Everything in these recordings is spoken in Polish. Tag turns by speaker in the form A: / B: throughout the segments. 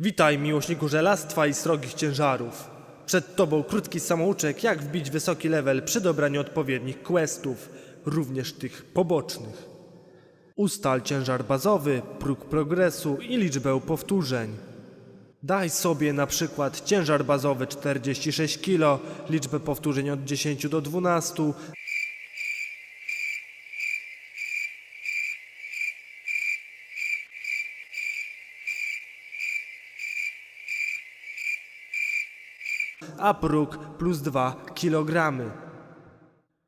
A: Witaj, miłośniku żelastwa i srogich ciężarów. Przed tobą krótki samouczek, jak wbić wysoki level przy dobraniu odpowiednich questów, również tych pobocznych. Ustal ciężar bazowy, próg progresu i liczbę powtórzeń. Daj sobie na przykład ciężar bazowy 46 kg, liczbę powtórzeń od 10 do 12, a próg plus 2 kg.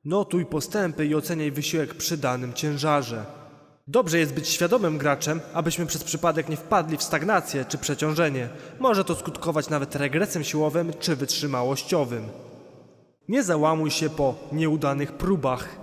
A: Notuj postępy i oceniaj wysiłek przy danym ciężarze. Dobrze jest być świadomym graczem, abyśmy przez przypadek nie wpadli w stagnację czy przeciążenie. Może to skutkować nawet regresem siłowym czy wytrzymałościowym. Nie załamuj się po nieudanych próbach.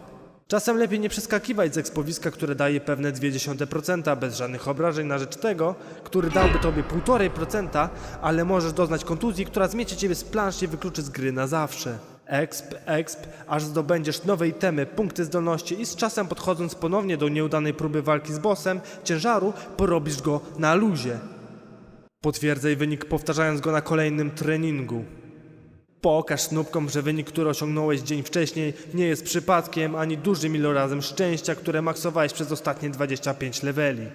A: Czasem lepiej nie przeskakiwać z ekspowiska, które daje pewne 0,2% bez żadnych obrażeń na rzecz tego, który dałby tobie 1,5%, ale możesz doznać kontuzji, która zmiecie ciebie z planszy i wykluczy z gry na zawsze. Exp, exp, aż zdobędziesz nowe itemy, punkty zdolności i z czasem podchodząc ponownie do nieudanej próby walki z bossem, ciężaru, porobisz go na luzie. Potwierdzaj wynik powtarzając go na kolejnym treningu. Pokaż snupkom, że wynik, który osiągnąłeś dzień wcześniej, nie jest przypadkiem ani dużym ilorazem szczęścia, które maksowałeś przez ostatnie 25 leveli.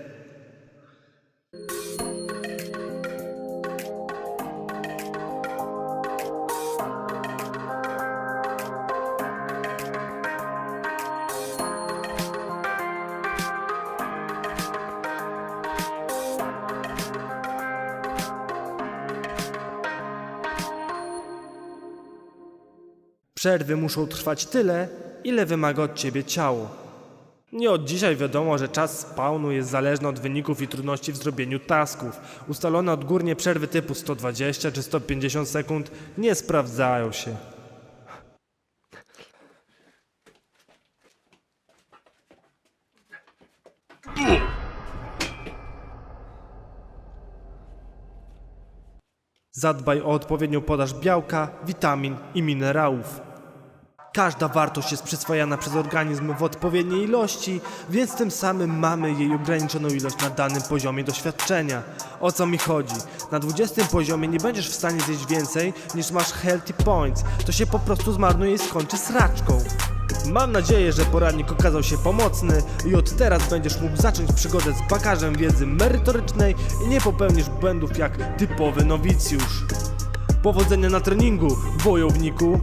A: Przerwy muszą trwać tyle, ile wymaga od ciebie ciało. Nie od dzisiaj wiadomo, że czas spawnu jest zależny od wyników i trudności w zrobieniu tasków. Ustalone odgórnie przerwy typu 120 czy 150 sekund nie sprawdzają się. Zadbaj o odpowiednią podaż białka, witamin i minerałów. Każda wartość jest przyswajana przez organizm w odpowiedniej ilości, więc tym samym mamy jej ograniczoną ilość na danym poziomie doświadczenia. O co mi chodzi? Na 20 poziomie nie będziesz w stanie zjeść więcej niż masz healthy points. To się po prostu zmarnuje i skończy sraczką. Mam nadzieję, że poradnik okazał się pomocny i od teraz będziesz mógł zacząć przygodę z bagażem wiedzy merytorycznej i nie popełnisz błędów jak typowy nowicjusz. Powodzenia na treningu, wojowniku!